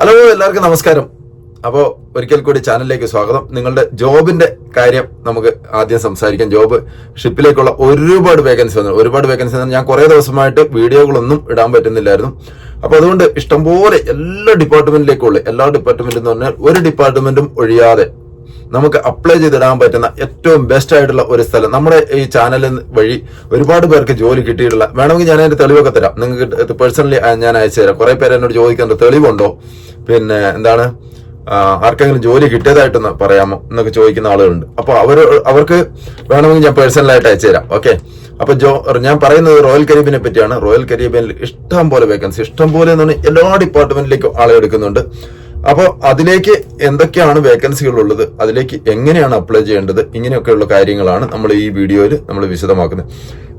Hello എല്ലാവർക്കും നമസ്കാരം. അപ്പോൾ ഒരിക്കൽ കൂടി ചാനലിലേക്ക് സ്വാഗതം. നിങ്ങളുടെ ജോബിന്റെ കാര്യം നമുക്ക് ആദ്യം സംസാരിക്കാം. ജോബ് ഷിപ്പിലേക്കുള്ള ഒരുപാട് വേക്കൻസി വന്നു ഒരുപാട് വേക്കൻസി വന്നു ഞാൻ കുറേ ദിവസമായിട്ട് വീഡിയോകളൊന്നും ഇടാൻ പറ്റുന്നില്ലായിരുന്നു. അപ്പോൾ അതുകൊണ്ട് ഇഷ്ടംപോലെ എല്ലാ ഡിപ്പാർട്ട്മെന്റിലേക്കുള്ള എല്ലാ ഡിപ്പാർട്ട്മെന്റും എന്ന് പറഞ്ഞാൽ ഒരു ഡിപ്പാർട്ട്മെന്റും ഒഴിയാതെ നമുക്ക് അപ്ലൈ ചെയ്തിടാൻ പറ്റുന്ന ഏറ്റവും ബെസ്റ്റ് ആയിട്ടുള്ള ഒരു സ്ഥലം. നമ്മുടെ ഈ ചാനൽ വഴി ഒരുപാട് പേർക്ക് ജോലി കിട്ടിയിട്ടുള്ള വേണമെങ്കിൽ ഞാൻ അതിന്റെ തെളിവൊക്കെ തരാം. നിങ്ങൾക്ക് പേഴ്സണലി ഞാൻ അയച്ചു തരാം. കുറെ പേര് എന്നോട് ചോദിക്കുന്നുണ്ട് തെളിവുണ്ടോ? പിന്നെ എന്താണ് ആർക്കെങ്കിലും ജോലി കിട്ടിയതായിട്ടൊന്ന് പറയാമോ എന്നൊക്കെ ചോദിക്കുന്ന ആളുകളുണ്ട്. അപ്പൊ അവർ അവർക്ക് വേണമെങ്കിൽ ഞാൻ പേഴ്സണലായിട്ട് അയച്ചു തരാം. ഓക്കെ? അപ്പൊ ജോ ഞാൻ പറയുന്നത് റോയൽ കരീബിനെ പറ്റിയാണ്. റോയൽ കരീബിയനിൽ ഇഷ്ടം പോലെ വേക്കൻസി ഇഷ്ടം പോലെ എന്ന് പറഞ്ഞാൽ എല്ലാ ഡിപ്പാർട്ട്മെന്റിലേക്കും ആളെ എടുക്കുന്നുണ്ട്. അപ്പോൾ അതിലേക്ക് എന്തൊക്കെയാണ് വേക്കൻസികൾ ഉള്ളത് അതിലേക്ക് എങ്ങനെയാണ് അപ്ലൈ ചെയ്യേണ്ടത് ഇങ്ങനെയൊക്കെയുള്ള കാര്യങ്ങളാണ് നമ്മൾ ഈ വീഡിയോയിൽ നമ്മൾ വിശദമാക്കുന്നത്.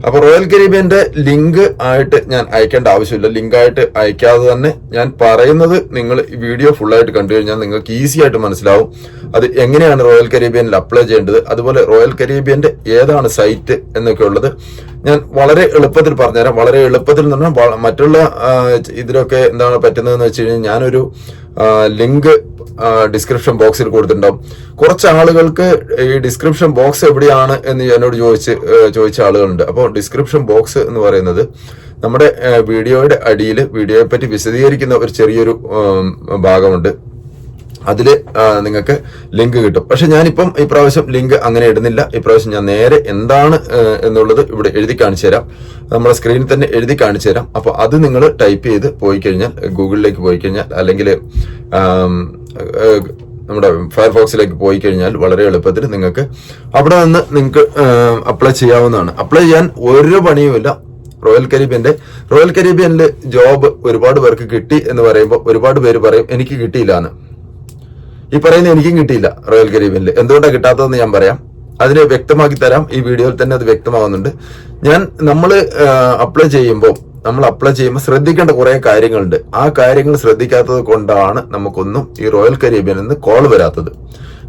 അപ്പോൾ റോയൽ കരീബിയന്റെ ലിങ്ക് ആയിട്ട് ഞാൻ അയക്കേണ്ട ആവശ്യമില്ല. ലിങ്ക് ആയിട്ട് അയക്കാതെ തന്നെ ഞാൻ പറയുന്നത് നിങ്ങൾ വീഡിയോ ഫുൾ ആയിട്ട് കണ്ടു കഴിഞ്ഞാൽ നിങ്ങൾക്ക് ഈസി ആയിട്ട് മനസ്സിലാവും. അത് എങ്ങനെയാണ് റോയൽ കരീബിയനിൽ അപ്ലൈ ചെയ്യേണ്ടത്? അതുപോലെ റോയൽ കരീബിയന്റെ ഏതാണ് സൈറ്റ് എന്നൊക്കെ ഉള്ളത്. ഞാൻ വളരെ എളുപ്പത്തിൽ പറഞ്ഞുതരാം. വളരെ എളുപ്പത്തിൽ എന്ന് പറഞ്ഞാൽ മറ്റുള്ള ഇതിലൊക്കെ എന്താണ് പറ്റുന്നതെന്ന് വെച്ച് കഴിഞ്ഞാൽ ഞാനൊരു ലിങ്ക് ഡിസ്ക്രിപ്ഷൻ ബോക്സിൽ കൊടുത്തിട്ടുണ്ടാവും. കുറച്ച് ആളുകൾക്ക് ഈ ഡിസ്ക്രിപ്ഷൻ ബോക്സ് എവിടെയാണ് എന്ന് എന്നോട് ചോദിച്ച് ചോദിച്ച ആളുകളുണ്ട്. അപ്പോൾ ഡിസ്ക്രിപ്ഷൻ ബോക്സ് എന്ന് പറയുന്നത് നമ്മുടെ വീഡിയോയുടെ അടിയിൽ വീഡിയോയെ പറ്റി വിശദീകരിക്കുന്ന ഒരു ചെറിയൊരു ഭാഗമുണ്ട്. അതിൽ നിങ്ങൾക്ക് ലിങ്ക് കിട്ടും. പക്ഷെ ഞാനിപ്പം ഈ പ്രാവശ്യം ലിങ്ക് അങ്ങനെ ഇടുന്നില്ല. ഈ പ്രാവശ്യം ഞാൻ നേരെ എന്താണ് എന്നുള്ളത് ഇവിടെ എഴുതി കാണിച്ചു തരാം. നമ്മുടെ സ്ക്രീനിൽ തന്നെ എഴുതി കാണിച്ചു തരാം. അപ്പോൾ അത് നിങ്ങൾ ടൈപ്പ് ചെയ്ത് പോയി കഴിഞ്ഞാൽ ഗൂഗിളിലേക്ക് പോയി കഴിഞ്ഞാൽ അല്ലെങ്കിൽ നമ്മുടെ ഫയർഫോക്സിലേക്ക് പോയി കഴിഞ്ഞാൽ വളരെ എളുപ്പത്തിൽ നിങ്ങൾക്ക് അവിടെ നിന്ന് നിങ്ങൾക്ക് അപ്ലൈ ചെയ്യാവുന്നതാണ്. അപ്ലൈ ചെയ്യാൻ ഒരു പണിയുമില്ല. റോയൽ കരീബിയന്റെ റോയൽ കരീബിയനിൽ ജോബ് ഒരുപാട് പേർക്ക് കിട്ടി എന്ന് പറയുമ്പോൾ ഒരുപാട് പേര് പറയും എനിക്ക് കിട്ടിയില്ല എന്ന്. ഈ പറയുന്ന എനിക്കും കിട്ടിയില്ല റോയൽ കരീബിയനിൽ എന്തുകൊണ്ടാണ് കിട്ടാത്തതെന്ന് ഞാൻ പറയാം. അതിന് വ്യക്തമാക്കി തരാം. ഈ വീഡിയോയിൽ തന്നെ അത് വ്യക്തമാകുന്നുണ്ട്. ഞാൻ നമ്മൾ അപ്ലൈ ചെയ്യുമ്പോൾ നമ്മൾ അപ്ലൈ ചെയ്യുമ്പോൾ ശ്രദ്ധിക്കേണ്ട കുറെ കാര്യങ്ങളുണ്ട്. ആ കാര്യങ്ങൾ ശ്രദ്ധിക്കാത്തത് കൊണ്ടാണ് നമുക്കൊന്നും ഈ റോയൽ കരീബിയനിൽ നിന്ന് കോൾ വരാത്തത്.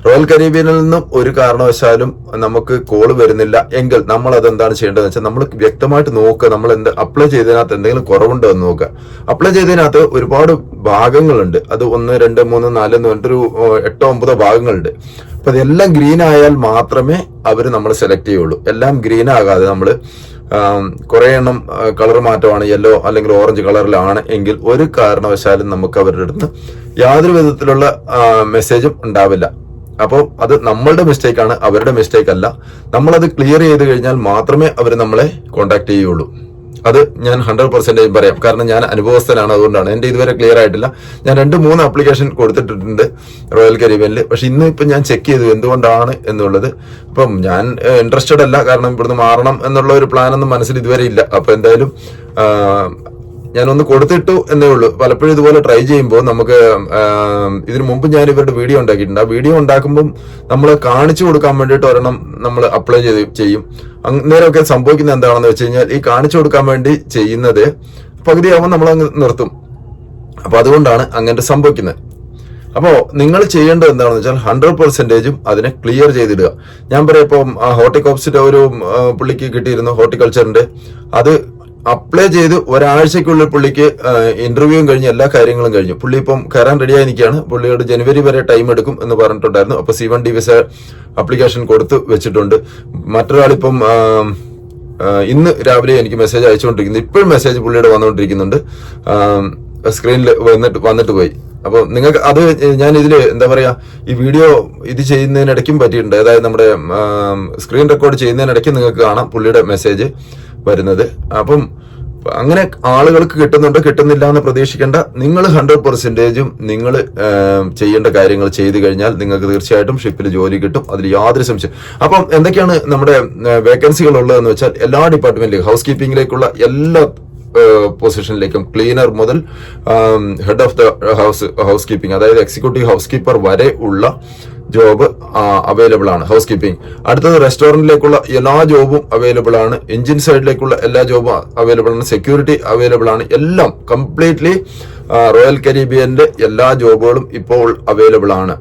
റോയൽ കരീബിയനിൽ നിന്നും ഒരു കാരണവശാലും നമുക്ക് കോൾ വരുന്നില്ല. എങ്കിൽ നമ്മൾ അത് എന്താണ് ചെയ്യേണ്ടതെന്ന് വെച്ചാൽ നമ്മൾ വ്യക്തമായിട്ട് നോക്കുക. നമ്മൾ എന്ത് അപ്ലൈ ചെയ്തതിനകത്ത് എന്തെങ്കിലും കുറവുണ്ടോ എന്ന് നോക്കുക. അപ്ലൈ ചെയ്തതിനകത്ത് ഒരുപാട് ഭാഗങ്ങളുണ്ട്. അത് ഒന്ന് രണ്ട് മൂന്ന് നാല് എന്ന് പറഞ്ഞിട്ടൊരു എട്ടോ ഒമ്പതോ ഭാഗങ്ങളുണ്ട്. അപ്പൊ അതെല്ലാം ഗ്രീൻ ആയാൽ മാത്രമേ അവർ നമ്മൾ സെലക്ട് ചെയ്യുള്ളൂ. എല്ലാം ഗ്രീൻ ആകാതെ നമ്മൾ കുറെ എണ്ണം കളർ മാറ്റമാണ്. യെല്ലോ അല്ലെങ്കിൽ ഓറഞ്ച് കളറിലാണ് എങ്കിൽ ഒരു കാരണവശാലും നമുക്ക് അവരുടെ അടുത്ത് യാതൊരു വിധത്തിലുള്ള മെസ്സേജും ഉണ്ടാവില്ല. അപ്പോൾ അത് നമ്മളുടെ മിസ്റ്റേക്ക് ആണ് അവരുടെ മിസ്റ്റേക്ക് അല്ല. നമ്മളത് ക്ലിയർ ചെയ്ത് കഴിഞ്ഞാൽ മാത്രമേ അവർ നമ്മളെ കോണ്ടാക്ട് ചെയ്യുള്ളൂ. അത് ഞാൻ ഹൺഡ്രഡ് പെർസെന്റേജ് പറയാം. കാരണം ഞാൻ അനുഭവസ്ഥനാണ് അതുകൊണ്ടാണ്. എന്റെ ഇതുവരെ ക്ലിയർ ആയിട്ടില്ല. ഞാൻ രണ്ട് മൂന്ന് ആപ്ലിക്കേഷൻ കൊടുത്തിട്ടുണ്ട് റോയൽ കരീബിയനിൽ പക്ഷെ ഇന്ന് ഇപ്പം ഞാൻ ചെക്ക് ചെയ്തു എന്തുകൊണ്ടാണ് എന്നുള്ളത്. അപ്പം ഞാൻ ഇൻട്രസ്റ്റഡ് അല്ല. കാരണം ഇവിടുന്ന് മാറണം എന്നുള്ള ഒരു പ്ലാനൊന്നും മനസ്സിൽ ഇതുവരെ ഇല്ല. അപ്പോൾ എന്തായാലും ഞാനൊന്ന് കൊടുത്തിട്ടു എന്നേ ഉള്ളൂ. പലപ്പോഴും ഇതുപോലെ ട്രൈ ചെയ്യുമ്പോൾ നമുക്ക് ഇതിനു മുമ്പ് ഞാൻ ഇവരുടെ വീഡിയോ ഉണ്ടാക്കിയിട്ടുണ്ട്. ആ വീഡിയോ ഉണ്ടാക്കുമ്പം നമ്മൾ കാണിച്ചു കൊടുക്കാൻ വേണ്ടിയിട്ട് ഒരെണ്ണം നമ്മൾ അപ്ലൈ ചെയ്ത് ചെയ്യും. അന്നേരമൊക്കെ സംഭവിക്കുന്നത് എന്താണെന്ന് വെച്ച് കഴിഞ്ഞാൽ ഈ കാണിച്ചു കൊടുക്കാൻ വേണ്ടി ചെയ്യുന്നത് പകുതിയാവുമ്പോൾ നമ്മൾ അങ്ങ് നിർത്തും. അപ്പൊ അതുകൊണ്ടാണ് അങ്ങനെ സംഭവിക്കുന്നത്. അപ്പോ നിങ്ങൾ ചെയ്യേണ്ടത് എന്താണെന്ന് വെച്ചാൽ ഹൺഡ്രഡ് പെർസെന്റേജും അതിനെ ക്ലിയർ ചെയ്തിടുക. ഞാൻ പറയാം ഇപ്പം ഹോർട്ടിക്കോപ്സിന്റെ ഒരു പുള്ളിക്ക് കിട്ടിയിരുന്നു ഹോർട്ടിക്കൾച്ചറിന്റെ അത് അപ്ലൈ ചെയ്ത് ഒരാഴ്ചക്കുള്ളിൽ പുള്ളിക്ക് ഇന്റർവ്യൂവും കഴിഞ്ഞ് എല്ലാ കാര്യങ്ങളും കഴിഞ്ഞു. പുള്ളി ഇപ്പം കയറാൻ റെഡിയായി നിൽക്കുകയാണ് പുള്ളിയോട് ജനുവരി വരെ ടൈം എടുക്കും എന്ന് പറഞ്ഞിട്ടുണ്ടായിരുന്നു. അപ്പൊ C one D visa application കൊടുത്ത് വെച്ചിട്ടുണ്ട്. മറ്റൊരാളിപ്പം ഇന്ന് രാവിലെ എനിക്ക് മെസ്സേജ് അയച്ചുകൊണ്ടിരിക്കുന്നു. ഇപ്പോഴും മെസ്സേജ് പുള്ളിയുടെ വന്നുകൊണ്ടിരിക്കുന്നുണ്ട്. സ്ക്രീനിൽ വന്നിട്ട് വന്നിട്ട് പോയി. അപ്പോൾ നിങ്ങൾക്ക് അത് ഞാൻ ഇതിൽ എന്താ പറയാ ഈ വീഡിയോ ഇത് ചെയ്യുന്നതിനിടയ്ക്കും പറ്റിയിട്ടുണ്ട്. അതായത് നമ്മുടെ സ്ക്രീൻ റെക്കോർഡ് ചെയ്യുന്നതിനിടയ്ക്ക് നിങ്ങൾക്ക് കാണാം പുള്ളിയുടെ മെസ്സേജ് വരുന്നത്. അപ്പം അങ്ങനെ ആളുകൾക്ക് കിട്ടുന്നുണ്ടോ കിട്ടുന്നില്ല എന്ന് പ്രതീക്ഷിക്കേണ്ട. നിങ്ങൾ ഹൺഡ്രഡ് പെർസെന്റേജും നിങ്ങൾ ചെയ്യേണ്ട കാര്യങ്ങൾ ചെയ്തു കഴിഞ്ഞാൽ നിങ്ങൾക്ക് തീർച്ചയായിട്ടും ഷിപ്പിൽ ജോലി കിട്ടും. അതിൽ യാതൊരു സംശയം. അപ്പം എന്തൊക്കെയാണ് നമ്മുടെ വേക്കൻസികൾ ഉള്ളതെന്ന് വെച്ചാൽ എല്ലാ ഡിപ്പാർട്ട്മെന്റിലും ഹൗസ് കീപ്പിംഗിലേക്കുള്ള എല്ലാ പൊസിഷനിലേക്കും ക്ലീനർ മുതൽ head of the house housekeeping അതായത് എക്സിക്യൂട്ടീവ് ഹൗസ് കീപ്പർ വരെ ഉള്ള ജോബ് അവൈലബിൾ ആണ്. ഹൗസ് കീപ്പിംഗ് അടുത്തത് റെസ്റ്റോറന്റിലേക്കുള്ള എല്ലാ ജോബും അവൈലബിൾ ആണ്. എഞ്ചിൻ സൈഡിലേക്കുള്ള എല്ലാ ജോബും അവൈലബിൾ ആണ്. സെക്യൂരിറ്റി അവൈലബിൾ ആണ്. എല്ലാം കംപ്ലീറ്റ്ലി റോയൽ കരീബിയന്റെ എല്ലാ ജോബുകളും ഇപ്പോൾ അവൈലബിൾ ആണ്.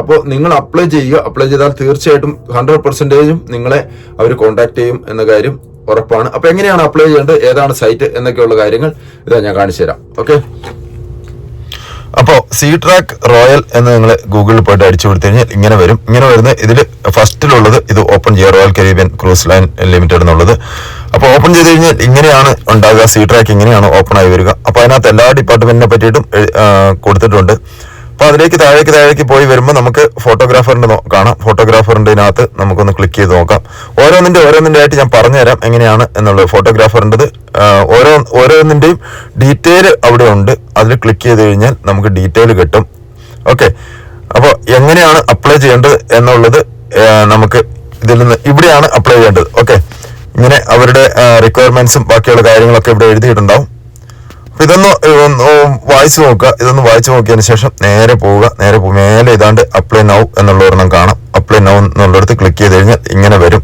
അപ്പോൾ നിങ്ങൾ അപ്ലൈ ചെയ്യുക. അപ്ലൈ ചെയ്താൽ തീർച്ചയായിട്ടും ഹൺഡ്രഡ് പെർസെന്റേജും നിങ്ങളെ അവർ കോൺടാക്ട് ചെയ്യും എന്ന കാര്യം ഉറപ്പാണ്. അപ്പൊ എങ്ങനെയാണ് അപ്ലൈ ചെയ്യേണ്ടത്? ഏതാണ് സൈറ്റ് എന്നൊക്കെയുള്ള കാര്യങ്ങൾ ഇതാ ഞാൻ കാണിച്ചു തരാം ഓക്കെ അപ്പോൾ സി ട്രാക്ക് റോയൽ എന്ന് നിങ്ങൾ ഗൂഗിളിൽ പോയിട്ട് അടിച്ചു കൊടുത്തു കഴിഞ്ഞാൽ ഇങ്ങനെ വരും. ഇങ്ങനെ വരുന്ന ഇതിൽ ഫസ്റ്റിലുള്ളത് ഇത് ഓപ്പൺ ചെയ്യുക royal Caribbean cruise line limited എന്നുള്ളത്. അപ്പോൾ ഓപ്പൺ ചെയ്ത് കഴിഞ്ഞാൽ ഇങ്ങനെയാണ് ഉണ്ടാകുക സി ട്രാക്ക് ഇങ്ങനെയാണ് ഓപ്പൺ ആയി വരിക. അപ്പോൾ അതിനകത്ത് എല്ലാ ഡിപ്പാർട്ട്മെന്റിനെ പറ്റിയിട്ടും കൊടുത്തിട്ടുണ്ട്. അപ്പോൾ അതിലേക്ക് താഴേക്ക് താഴേക്ക് പോയി വരുമ്പോൾ നമുക്ക് ഫോട്ടോഗ്രാഫറിന്റെ കാണാം. ഫോട്ടോഗ്രാഫറിന്റെ ഇതിനകത്ത് നമുക്കൊന്ന് ക്ലിക്ക് ചെയ്ത് നോക്കാം. ഓരോന്നിന്റെ ഓരോന്നിന്റെ ആയിട്ട് ഞാൻ പറഞ്ഞുതരാം എങ്ങനെയാണ് എന്നുള്ളത്. ഫോട്ടോഗ്രാഫറിന്റെത് ഓരോ ഓരോന്നിന്റെയും ഡീറ്റെയിൽ അവിടെ ഉണ്ട്. അതിൽ ക്ലിക്ക് ചെയ്ത് കഴിഞ്ഞാൽ നമുക്ക് ഡീറ്റെയിൽ കിട്ടും. ഓക്കെ അപ്പോൾ എങ്ങനെയാണ് അപ്ലൈ ചെയ്യേണ്ടത് എന്നുള്ളത് നമുക്ക് ഇതിൽ നിന്ന് ഇവിടെയാണ് അപ്ലൈ ചെയ്യേണ്ടത്. ഓക്കെ ഇങ്ങനെ അവരുടെ റിക്വയർമെന്റ്സും ബാക്കിയുള്ള കാര്യങ്ങളൊക്കെ ഇവിടെ എഴുതിയിട്ടുണ്ടാവും. അപ്പൊ ഇതൊന്ന് വായിച്ചു നോക്കുക. ഇതൊന്ന് വായിച്ചു നോക്കിയതിന് ശേഷം നേരെ പോവുക. നേരെ പോകുക മേലെ ഇതാണ്ട് അപ്ലൈ നൗ എന്നുള്ള ഒരെണ്ണം കാണാം. അപ്ലൈ നൗ എന്നുള്ളിടത്ത് ക്ലിക്ക് ചെയ്ത് കഴിഞ്ഞാൽ ഇങ്ങനെ വരും.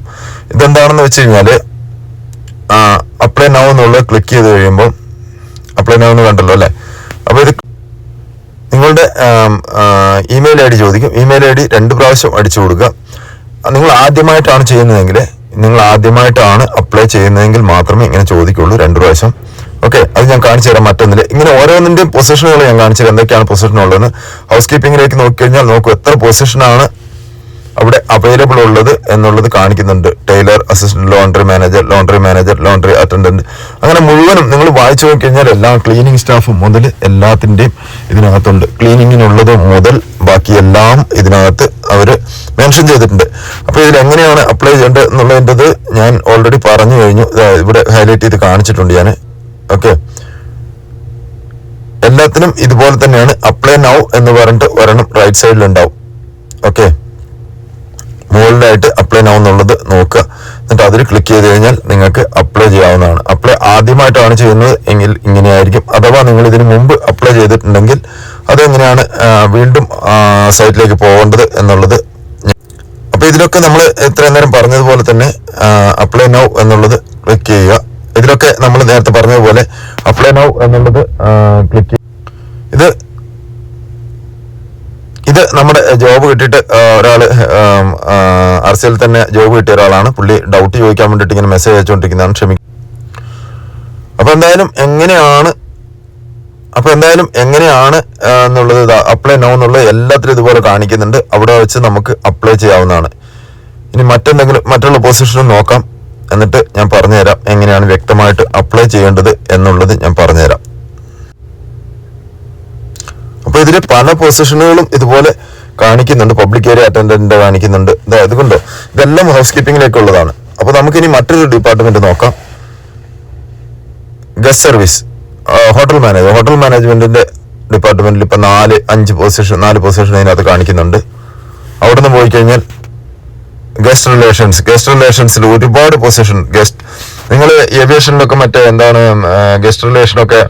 ഇതെന്താണെന്ന് വെച്ച് കഴിഞ്ഞാൽ അപ്ലൈ നൗ എന്നുള്ളത് ക്ലിക്ക് ചെയ്ത് കഴിയുമ്പോൾ അപ്ലൈ നൗന്ന് കണ്ടല്ലോ അല്ലേ? അപ്പോൾ ഇത് നിങ്ങളുടെ ഇമെയിൽ ഐ ഡി ചോദിക്കും. ഇമെയിൽ ഐ ഡി രണ്ട് പ്രാവശ്യം അടിച്ചു കൊടുക്കുക. നിങ്ങൾ ആദ്യമായിട്ടാണ് ചെയ്യുന്നതെങ്കിൽ നിങ്ങൾ ആദ്യമായിട്ടാണ് അപ്ലൈ ചെയ്യുന്നതെങ്കിൽ മാത്രമേ ഇങ്ങനെ ചോദിക്കുള്ളൂ രണ്ട് പ്രാവശ്യം. ഓക്കെ അത് ഞാൻ കാണിച്ചു തരാം മറ്റൊന്നില്ല ഇങ്ങനെ ഓരോന്നിന്റെയും പൊസിഷനുകൾ ഞാൻ കാണിച്ചു തരാം. എന്തൊക്കെയാണ് പൊസിഷൻ ഉള്ളതെന്ന്. ഹൗസ് നോക്കി കഴിഞ്ഞാൽ നോക്കൂ എത്ര പൊസിഷനാണ് അവിടെ അവൈലബിൾ ഉള്ളത് എന്നുള്ളത് കാണിക്കുന്നുണ്ട്. Tailor assistant laundry manager laundry manager laundry attendant അങ്ങനെ മുഴുവനും നിങ്ങൾ വായിച്ചു നോക്കി കഴിഞ്ഞാൽ എല്ലാ ക്ലീനിങ് സ്റ്റാഫും മുതൽ എല്ലാത്തിന്റെയും ഇതിനകത്തുണ്ട്. ക്ലീനിങ്ങിനുള്ളത് മുതൽ ബാക്കി എല്ലാം ഇതിനകത്ത് അവർ മെൻഷൻ ചെയ്തിട്ടുണ്ട്. അപ്പോൾ ഇതിൽ എങ്ങനെയാണ് അപ്ലൈ ചെയ്യേണ്ടത് എന്നുള്ളതിന്റെത് ഞാൻ ഓൾറെഡി പറഞ്ഞു കഴിഞ്ഞു. ഇവിടെ ഹൈലൈറ്റ് ചെയ്ത് കാണിച്ചിട്ടുണ്ട് ഞാൻ. ഓക്കെ എല്ലാത്തിനും ഇതുപോലെ തന്നെയാണ്. അപ്ലൈ നൗ എന്ന് പറഞ്ഞിട്ട് ഒരെണ്ണം റൈറ്റ് സൈഡിൽ ഉണ്ടാവും ഓക്കെ എന്നുള്ളത് നോക്കുക. എന്നിട്ട് അതിൽ ക്ലിക്ക് ചെയ്ത് കഴിഞ്ഞാൽ നിങ്ങൾക്ക് അപ്ലൈ ചെയ്യാവുന്നതാണ്. അപ്ലൈ ആദ്യമായിട്ടാണ് ചെയ്യുന്നത് എങ്കിൽ ഇങ്ങനെയായിരിക്കും. അഥവാ നിങ്ങൾ ഇതിന് മുമ്പ് അപ്ലൈ ചെയ്തിട്ടുണ്ടെങ്കിൽ അതെങ്ങനെയാണ് വീണ്ടും സൈറ്റിലേക്ക് പോകേണ്ടത് എന്നുള്ളത് അപ്പോൾ ഇതിലൊക്കെ നമ്മൾ ഇത്രയും നേരം പറഞ്ഞതുപോലെ തന്നെ അപ്ലൈ നൗ എന്നുള്ളത് ക്ലിക്ക് ചെയ്യുക. ഇതിലൊക്കെ നമ്മൾ നേരത്തെ പറഞ്ഞതുപോലെ അപ്ലൈ നൗ എന്നുള്ളത് ക്ലിക്ക് ഇത് ഇത് നമ്മുടെ ജോബ് ആർ തന്നെ ജോബ് കിട്ടിയ ഒരാളാണ്. പുള്ളി ഡൗട്ട് ചോദിക്കാൻ വേണ്ടിയിട്ട് ഇങ്ങനെ മെസ്സേജ് അയച്ചുകൊണ്ടിരിക്കുന്നതാണ് ക്ഷമിക്കും. അപ്പൊ എന്തായാലും എങ്ങനെയാണ് അപ്പൊ എന്തായാലും എങ്ങനെയാണ് എന്നുള്ളത് അപ്ലൈ നോ എന്നുള്ളത് എല്ലാത്തിലും ഇതുപോലെ കാണിക്കുന്നുണ്ട്. അവിടെ വെച്ച് നമുക്ക് അപ്ലൈ ചെയ്യാവുന്നതാണ്. ഇനി മറ്റെന്തെങ്കിലും മറ്റുള്ള പൊസിഷനും നോക്കാം. എന്നിട്ട് ഞാൻ പറഞ്ഞുതരാം എങ്ങനെയാണ് വ്യക്തമായിട്ട് അപ്ലൈ ചെയ്യേണ്ടത് എന്നുള്ളത് ഞാൻ പറഞ്ഞുതരാം. അപ്പൊ ഇതിൽ പല പൊസിഷനുകളും ഇതുപോലെ കാണിക്കുന്നുണ്ട് പബ്ലിക് ഏരിയ അറ്റൻഡന്റ് കാണിക്കുന്നുണ്ട്. അതുകൊണ്ട് ഇതെല്ലാം ഹൗസ് കീപ്പിംഗിലേക്കുള്ളതാണ് അപ്പൊ നമുക്കിനി മറ്റൊരു ഡിപ്പാർട്ട്മെന്റ് നോക്കാം. Guest service hotel manager hotel മാനേജ്മെന്റിന്റെ ഡിപ്പാർട്ട്മെന്റിൽ ഇപ്പൊ നാല് അഞ്ച് പൊസിഷൻ നാല് പൊസിഷൻ അതിനകത്ത് കാണിക്കുന്നുണ്ട്. അവിടെ നിന്ന് പോയി കഴിഞ്ഞാൽ ഗസ്റ്റ് റിലേഷൻസ് ഗസ്റ്റ് റിലേഷൻസിൽ ഒരുപാട് പൊസിഷൻ ഗസ്റ്റ് നിങ്ങൾ ഏവിയേഷനിലൊക്കെ മറ്റേ എന്താണ് ഗസ്റ്റ് റിലേഷനൊക്കെ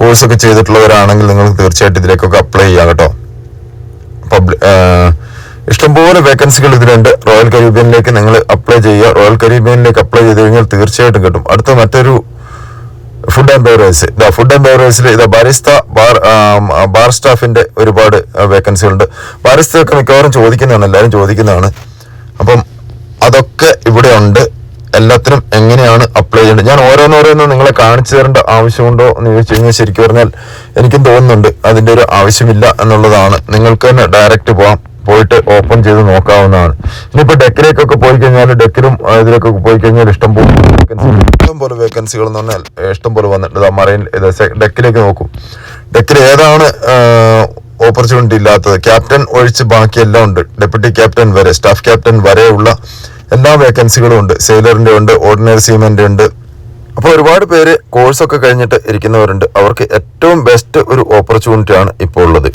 കോഴ്സൊക്കെ ചെയ്തിട്ടുള്ളവരാണെങ്കിൽ നിങ്ങൾ തീർച്ചയായിട്ടും ഇതിലേക്കൊക്കെ അപ്ലൈ ചെയ്യാം കേട്ടോ. ഇഷ്ടംപോലെ വേക്കൻസികൾ ഇതിലുണ്ട്. റോയൽ കരീബിയനിലേക്ക് നിങ്ങൾ അപ്ലൈ ചെയ്യുക. റോയൽ കരീബിയനിലേക്ക് അപ്ലൈ ചെയ്ത് കഴിഞ്ഞാൽ തീർച്ചയായിട്ടും കിട്ടും. അടുത്ത മറ്റൊരു ഫുഡ് ആൻഡ് ബെവറേജ് ഇതാ ഫുഡ് ആൻഡ് ബെവറേജിൽ ഇതാ ബാരിസ്ത ബാർ ബാർ സ്റ്റാഫിന്റെ ഒരുപാട് വേക്കൻസികളുണ്ട് ബാരിസ്തയൊക്കെ മിക്കവാറും ചോദിക്കുന്നതാണ് എല്ലാവരും ചോദിക്കുന്നതാണ്. അപ്പം അതൊക്കെ ഇവിടെ ഉണ്ട്. എല്ലാത്തിനും എങ്ങനെയാണ് അപ്ലൈ ചെയ്യേണ്ടത്? ഞാൻ കാണിച്ചു തരേണ്ട ആവശ്യമുണ്ടോ എന്ന് ചോദിച്ചു കഴിഞ്ഞാൽ ശരിക്കും പറഞ്ഞാൽ എനിക്കും തോന്നുന്നുണ്ട് അതിന്റെ ഒരു ആവശ്യമില്ല എന്നുള്ളതാണ്. നിങ്ങൾക്ക് തന്നെ ഡയറക്റ്റ് പോവാം. പോയിട്ട് ഓപ്പൺ ചെയ്ത് നോക്കാവുന്നതാണ്. ഇനിയിപ്പോ ഡെക്കിലേക്കൊക്കെ പോയി കഴിഞ്ഞാൽ ഡെക്കിലും ഇതിലേക്കൊക്കെ പോയി കഴിഞ്ഞാൽ ഇഷ്ടം പോലെ vacancy ഇഷ്ടം പോലെ വേക്കൻസികൾ എന്ന് പറഞ്ഞാൽ ഇഷ്ടം പോലെ വന്നിട്ടുണ്ട്. മറൈൻ ഡെക്കിലേക്ക് നോക്കും. ഡെക്കിൽ ഏതാണ് ഓപ്പർച്യൂണിറ്റി ഇല്ലാത്തത്? ക്യാപ്റ്റൻ ഒഴിച്ച് ബാക്കിയെല്ലാം ഉണ്ട്. ഡെപ്യൂട്ടി ക്യാപ്റ്റൻ വരെ സ്റ്റാഫ് ക്യാപ്റ്റൻ വരെയുള്ള എല്ലാ വേക്കൻസികളും ഉണ്ട്. സെയിലറിന്റെ ഉണ്ട് ഓർഡിനറി സീമെന്റ് ഉണ്ട്. അപ്പോൾ ഒരുപാട് പേര് കോഴ്സൊക്കെ കഴിഞ്ഞിട്ട് ഇരിക്കുന്നവരുണ്ട്. അവർക്ക് ഏറ്റവും ബെസ്റ്റ് ഒരു ഓപ്പർച്യൂണിറ്റി ആണ് ഇപ്പോൾ ഉള്ളത്.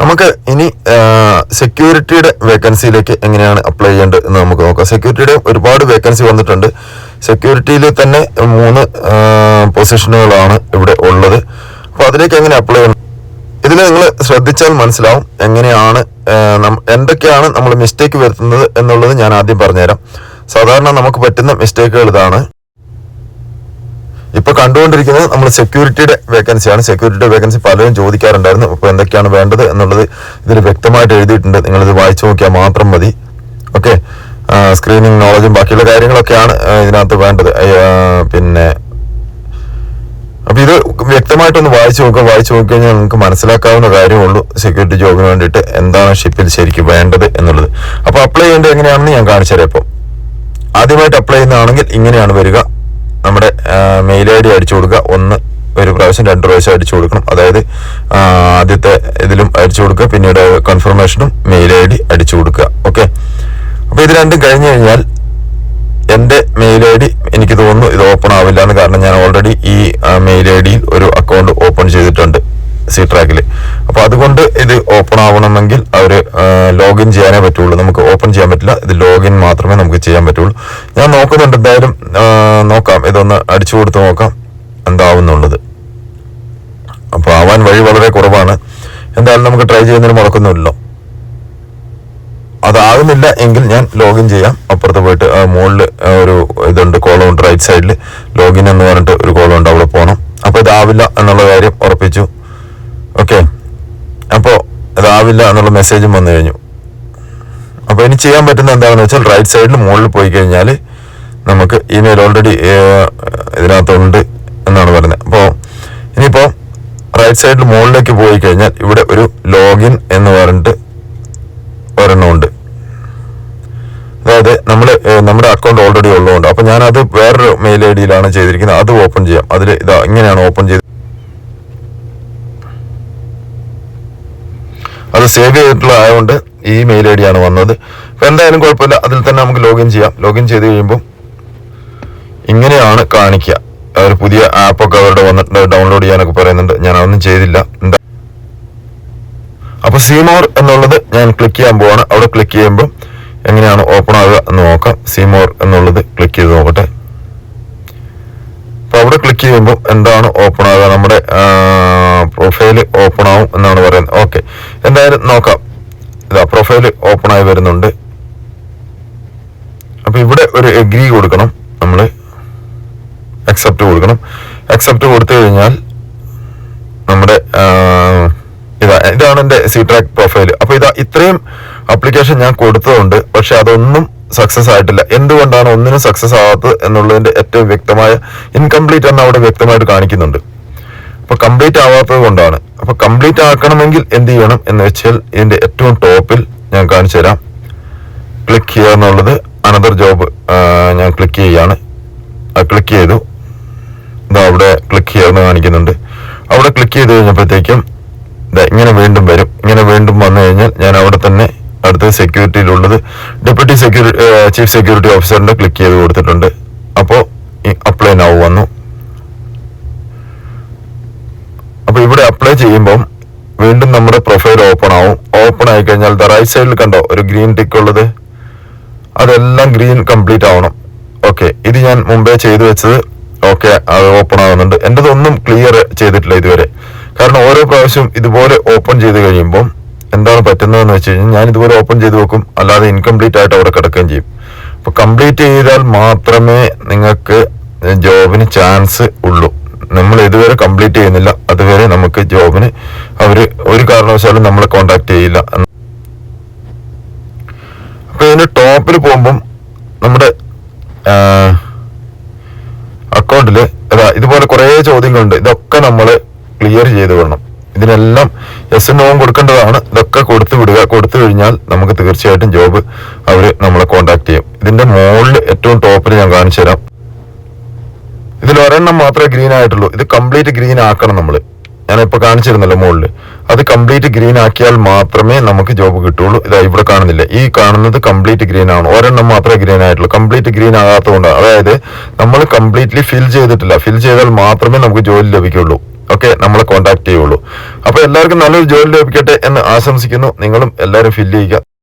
നമുക്ക് ഇനി സെക്യൂരിറ്റിയുടെ വേക്കൻസിയിലേക്ക് എങ്ങനെയാണ് അപ്ലൈ ചെയ്യേണ്ടത് എന്ന് നമുക്ക് നോക്കാം. സെക്യൂരിറ്റിയുടെ ഒരുപാട് വേക്കൻസി വന്നിട്ടുണ്ട്. സെക്യൂരിറ്റിയിൽ തന്നെ മൂന്ന് പൊസിഷനുകളാണ് ഇവിടെ ഉള്ളത്. അപ്പോൾ അതിലേക്ക് എങ്ങനെ അപ്ലൈ ചെയ്യണം? ഇതിൽ നിങ്ങൾ ശ്രദ്ധിച്ചാൽ മനസ്സിലാവും എങ്ങനെയാണ് എന്തൊക്കെയാണ് നമ്മൾ മിസ്റ്റേക്ക് വരുത്തുന്നത് എന്നുള്ളത് ഞാൻ ആദ്യം പറഞ്ഞുതരാം. സാധാരണ നമുക്ക് പറ്റുന്ന മിസ്റ്റേക്കുകൾ ഇതാണ്. ഇപ്പൊ കണ്ടുകൊണ്ടിരിക്കുന്നത് നമ്മൾ സെക്യൂരിറ്റിയുടെ വേക്കൻസിയാണ് സെക്യൂരിറ്റിയുടെ വേക്കൻസി പലരും ചോദിക്കാറുണ്ടായിരുന്നു. അപ്പൊ എന്തൊക്കെയാണ് വേണ്ടത് എന്നുള്ളത് ഇതിൽ വ്യക്തമായിട്ട് എഴുതിയിട്ടുണ്ട്. നിങ്ങൾ ഇത് വായിച്ചു നോക്കിയാൽ മാത്രം മതി. ഓക്കെ സ്ക്രീനിങ് നോളജും ബാക്കിയുള്ള കാര്യങ്ങളൊക്കെയാണ് ഇതിനകത്ത് വേണ്ടത്. പിന്നെ അപ്പൊ ഇത് വ്യക്തമായിട്ടൊന്ന് വായിച്ചു നോക്കുക. വായിച്ചു നോക്കിക്കഴിഞ്ഞാൽ നിങ്ങൾക്ക് മനസ്സിലാക്കാവുന്ന കാര്യമുള്ളൂ. സെക്യൂരിറ്റി ജോബിന് വേണ്ടിയിട്ട് എന്താണ് ഷിപ്പിൽ ശരിക്കും വേണ്ടത് എന്നുള്ളത്. അപ്പൊ അപ്ലൈ ചെയ്യേണ്ടത് എങ്ങനെയാണെന്ന് ഞാൻ കാണിച്ചു തരാം ഇപ്പം. ആദ്യമായിട്ട് അപ്ലൈ ചെയ്യുന്നതാണെങ്കിൽ ഇങ്ങനെയാണ് വരിക. നമ്മുടെ മെയിൽ ഐ ഡി അടിച്ചു കൊടുക്കുക. ഒന്ന് ഒരു പ്രാവശ്യം രണ്ട് പ്രാവശ്യം അടിച്ചു കൊടുക്കണം. അതായത് ആദ്യത്തെ ഇതിലും അടിച്ചു കൊടുക്കുക പിന്നീട് കൺഫർമേഷനും മെയിൽ ഐ ഡി അടിച്ചു കൊടുക്കുക. ഓക്കെ അപ്പൊ ഇത് രണ്ടും കഴിഞ്ഞു കഴിഞ്ഞാൽ എന്റെ മെയിൽ ഐ ഡി എനിക്ക് തോന്നുന്നു ഇത് ഓപ്പൺ ആവില്ല എന്ന് കാരണം ഞാൻ ഓൾറെഡി ഈ മെയിൽ ഐ ഡിയിൽ ഒരു അക്കൗണ്ട് ഓപ്പൺ ചെയ്തിട്ടുണ്ട് സി ട്രാക്കിൽ അപ്പൊ അതുകൊണ്ട് ഇത് ഓപ്പൺ ആവണമെങ്കിൽ അവർ ലോഗിൻ ചെയ്യാനേ പറ്റുള്ളൂ. നമുക്ക് ഓപ്പൺ ചെയ്യാൻ പറ്റില്ല. ഇത് ലോഗിൻ മാത്രമേ നമുക്ക് ചെയ്യാൻ പറ്റുള്ളൂ. ഞാൻ നോക്കുന്നുണ്ട് എന്തായാലും നോക്കാം. ഇതൊന്ന് അടിച്ചു കൊടുത്ത് നോക്കാം എന്താവുന്നുള്ളത്. അപ്പൊ ആവാൻ വഴി വളരെ കുറവാണ്. എന്തായാലും നമുക്ക് ട്രൈ ചെയ്യുന്നതിന് മുടക്കുന്നുമില്ലല്ലോ അതാകുന്നില്ല എങ്കിൽ ഞാൻ ലോഗിൻ ചെയ്യാം. അപ്പുറത്ത് പോയിട്ട് മുകളിൽ ഒരു ഇതുണ്ട് കോളം ഉണ്ട് റൈറ്റ് സൈഡിൽ ലോഗിൻ എന്ന് പറഞ്ഞിട്ട് ഒരു കോളം ഉണ്ട് അവിടെ പോകണം അപ്പോൾ ഇതാവില്ല എന്നുള്ള കാര്യം ഉറപ്പിച്ചു. ഓക്കെ അപ്പോൾ ഇതാവില്ല എന്നുള്ള മെസ്സേജും വന്നു കഴിഞ്ഞു. അപ്പോൾ ഇനി ചെയ്യാൻ പറ്റുന്ന എന്താണെന്ന് വെച്ചാൽ റൈറ്റ് സൈഡിൽ മുകളിൽ പോയി കഴിഞ്ഞാൽ നമുക്ക് ഇമെയിൽ ഓൾറെഡി ഇതിനകത്തുണ്ട് എന്നാണ് പറയുന്നത്. അപ്പോൾ ഇനിയിപ്പോൾ റൈറ്റ് സൈഡിൽ മുകളിലേക്ക് പോയി കഴിഞ്ഞാൽ ഇവിടെ ഒരു ലോഗിൻ എന്ന് പറഞ്ഞിട്ട് ഒരെണ്ണമുണ്ട്. അതായത് നമ്മൾ നമ്മുടെ അക്കൗണ്ട് ഓൾറെഡി ഉള്ളതുകൊണ്ട്. അപ്പോൾ ഞാനത് വേറൊരു മെയിൽ ഐ ഡിയിലാണ് ചെയ്തിരിക്കുന്നത്. അത് ഓപ്പൺ ചെയ്യാം. അതിൽ ഇതാ ഇങ്ങനെയാണ് ഓപ്പൺ ചെയ്ത് അത് സേവ് ചെയ്തിട്ടുള്ള ആയതുകൊണ്ട് ഈ മെയിൽ ഐ ഡിയാണ് വന്നത്. അപ്പോൾ എന്തായാലും കുഴപ്പമില്ല. അതിൽ തന്നെ നമുക്ക് ലോഗിൻ ചെയ്യാം. ലോഗിൻ ചെയ്ത് കഴിയുമ്പോൾ ഇങ്ങനെയാണ് കാണിക്കുക. ഒരു പുതിയ ആപ്പൊക്കെ അവരുടെ വന്നിട്ട് ഡൗൺലോഡ് ചെയ്യാനൊക്കെ പറയുന്നുണ്ട്. ഞാൻ അതൊന്നും ചെയ്തില്ല. എന്താ? അപ്പൊ സീമോർ എന്നുള്ളത് ഞാൻ ക്ലിക്ക് ചെയ്യാൻ പോവാണ്. അവിടെ ക്ലിക്ക് ചെയ്യുമ്പോൾ എങ്ങനെയാണ് ഓപ്പൺ ആവുക എന്ന് നോക്കാം. സീമോർ എന്നുള്ളത് ക്ലിക്ക് ചെയ്ത് നോക്കട്ടെ. അപ്പൊ അവിടെ ക്ലിക്ക് ചെയ്യുമ്പോൾ എന്താണ് ഓപ്പൺ ആവുക? നമ്മുടെ പ്രൊഫൈൽ ഓപ്പൺ ആവും എന്നാണ് പറയുന്നത്. ഓക്കെ എന്തായാലും നോക്കാം. ഇതാ പ്രൊഫൈൽ ഓപ്പൺ ആയി വരുന്നുണ്ട്. അപ്പൊ ഇവിടെ ഒരു എഗ്രി കൊടുക്കണം. അക്സെപ്റ്റ് കൊടുക്കണം. അക്സെപ്റ്റ് കൊടുത്തു കഴിഞ്ഞാൽ നമ്മുടെ ഇതാ ഇതാണ് എന്റെ സി ട്രാക്ക് പ്രൊഫൈൽ അപ്പോൾ ഇതാ ഇത്രയും അപ്ലിക്കേഷൻ ഞാൻ കൊടുത്തതുണ്ട്. പക്ഷെ അതൊന്നും സക്സസ് ആയിട്ടില്ല. എന്തുകൊണ്ടാണ് ഒന്നിനും സക്സസ് ആവാത്തത് എന്നുള്ളതിന്റെ ഏറ്റവും വ്യക്തമായ ഇൻകംപ്ലീറ്റ് എന്ന് അവിടെ വ്യക്തമായിട്ട് കാണിക്കുന്നുണ്ട്. അപ്പോൾ കംപ്ലീറ്റ് ആവാത്തത് കൊണ്ടാണ്. അപ്പോൾ കംപ്ലീറ്റ് ആക്കണമെങ്കിൽ എന്ത് ചെയ്യണം എന്ന് വെച്ചാൽ ഇതിന്റെ ഏറ്റവും ടോപ്പിൽ ഞാൻ കാണിച്ചു തരാം. ക്ലിക്ക് ചെയ്യുക എന്നുള്ളത് അനദർ ജോബ് ഞാൻ ക്ലിക്ക് ചെയ്യാണ്. ക്ലിക്ക് ചെയ്തു. അവിടെ ക്ലിക്ക് ചെയ്യാമെന്ന് കാണിക്കുന്നുണ്ട്. അവിടെ ക്ലിക്ക് ചെയ്ത് കഴിഞ്ഞപ്പോഴത്തേക്കും ഇങ്ങനെ വീണ്ടും വരും. ഇങ്ങനെ വീണ്ടും വന്നു കഴിഞ്ഞാൽ ഞാൻ അവിടെ തന്നെ അടുത്ത സെക്യൂരിറ്റിയിലുള്ളത് ഡെപ്യൂട്ടി സെക്യൂരിറ്റി ചീഫ് സെക്യൂരിറ്റി ഓഫീസറിന്റെ ക്ലിക്ക് ചെയ്ത് കൊടുത്തിട്ടുണ്ട്. അപ്പോൾ അപ്ലൈ നൗ വന്നു. അപ്പോൾ ഇവിടെ അപ്ലൈ ചെയ്യുമ്പം വീണ്ടും നമ്മുടെ പ്രൊഫൈൽ ഓപ്പൺ ആവും. ഓപ്പൺ ആയി കഴിഞ്ഞാൽ റൈറ്റ് സൈഡിൽ കണ്ടോ? ഒരു ഗ്രീൻ ടിക്ക് ഉള്ളത്. അതെല്ലാം ഗ്രീൻ കംപ്ലീറ്റ് ആവണം. ഓക്കെ ഇത് ഞാൻ മുമ്പേ ചെയ്തു വെച്ചത് ഓക്കെ അത് ഓപ്പൺ ആകുന്നുണ്ട് എന്റെതൊന്നും ക്ലിയർ ചെയ്തിട്ടില്ല ഇതുവരെ. കാരണം ഓരോ പ്രാവശ്യം ഇതുപോലെ ഓപ്പൺ ചെയ്ത് കഴിയുമ്പം എന്താണ് പറ്റുന്നതെന്ന് വെച്ച് കഴിഞ്ഞാൽ ഞാൻ ഇതുപോലെ ഓപ്പൺ ചെയ്ത് വെക്കും. അല്ലാതെ ഇൻകംപ്ലീറ്റ് ആയിട്ട് അവിടെ കിടക്കുകയും ചെയ്യും. അപ്പൊ കംപ്ലീറ്റ് ചെയ്താൽ മാത്രമേ നിങ്ങൾക്ക് ജോബിന് ചാൻസ് ഉള്ളൂ. നമ്മൾ ഇതുവരെ കംപ്ലീറ്റ് ചെയ്യുന്നില്ല. അതുവരെ നമുക്ക് ജോബിന് അവർ ഒരു കാരണവശാലും നമ്മളെ കോണ്ടാക്ട് ചെയ്യില്ല. അപ്പോൾ അപ്പൊ ഇതിന്റെ ടോപ്പിൽ പോകുമ്പം നമ്മുടെ അക്കൗണ്ടിൽ അതാ ഇതുപോലെ കുറെ ചോദ്യങ്ങളുണ്ട്. ഇതൊക്കെ നമ്മൾ ക്ലിയർ ചെയ്ത് വിടണം. ഇതിനെല്ലാം എസ് നോവും കൊടുക്കേണ്ടതാണ്. ഇതൊക്കെ കൊടുത്തു വിടുക. കൊടുത്തു കഴിഞ്ഞാൽ നമുക്ക് തീർച്ചയായിട്ടും ജോബ് അവർ നമ്മളെ കോണ്ടാക്ട് ചെയ്യും. ഇതിന്റെ മുകളിൽ ഏറ്റവും ടോപ്പിൽ ഞാൻ കാണിച്ചു തരാം ഇതിൽ ഒരെണ്ണം മാത്രമേ ഗ്രീൻ ആയിട്ടുള്ളൂ. ഇത് കംപ്ലീറ്റ് ഗ്രീൻ ആക്കണം നമ്മൾ ഞാനിപ്പോ കാണിച്ചിരുന്നല്ലോ മുകളിൽ അത് കംപ്ലീറ്റ് ഗ്രീൻ ആക്കിയാൽ മാത്രമേ നമുക്ക് ജോബ് കിട്ടുള്ളൂ. ഇതാ ഇവിടെ കാണുന്നില്ല. ഈ കാണുന്നത് കംപ്ലീറ്റ് ഗ്രീൻ ആണ്. ഒരെണ്ണം മാത്രമേ ഗ്രീൻ ആയിട്ടുള്ളൂ. കംപ്ലീറ്റ് ഗ്രീൻ ആകാത്തതുകൊണ്ട് അതായത് നമ്മൾ കംപ്ലീറ്റ്ലി ഫിൽ ചെയ്തിട്ടില്ല. ഫിൽ ചെയ്താൽ മാത്രമേ നമുക്ക് ജോലി ലഭിക്കുള്ളൂ. ഓക്കെ നമ്മളെ കോൺടാക്ട് ചെയ്യുള്ളൂ. അപ്പൊ എല്ലാവർക്കും നല്ലൊരു ജോലി ലഭിക്കട്ടെ എന്ന് ആശംസിക്കുന്നു. നിങ്ങളും എല്ലാവരും ഫില്ല് ചെയ്യുക.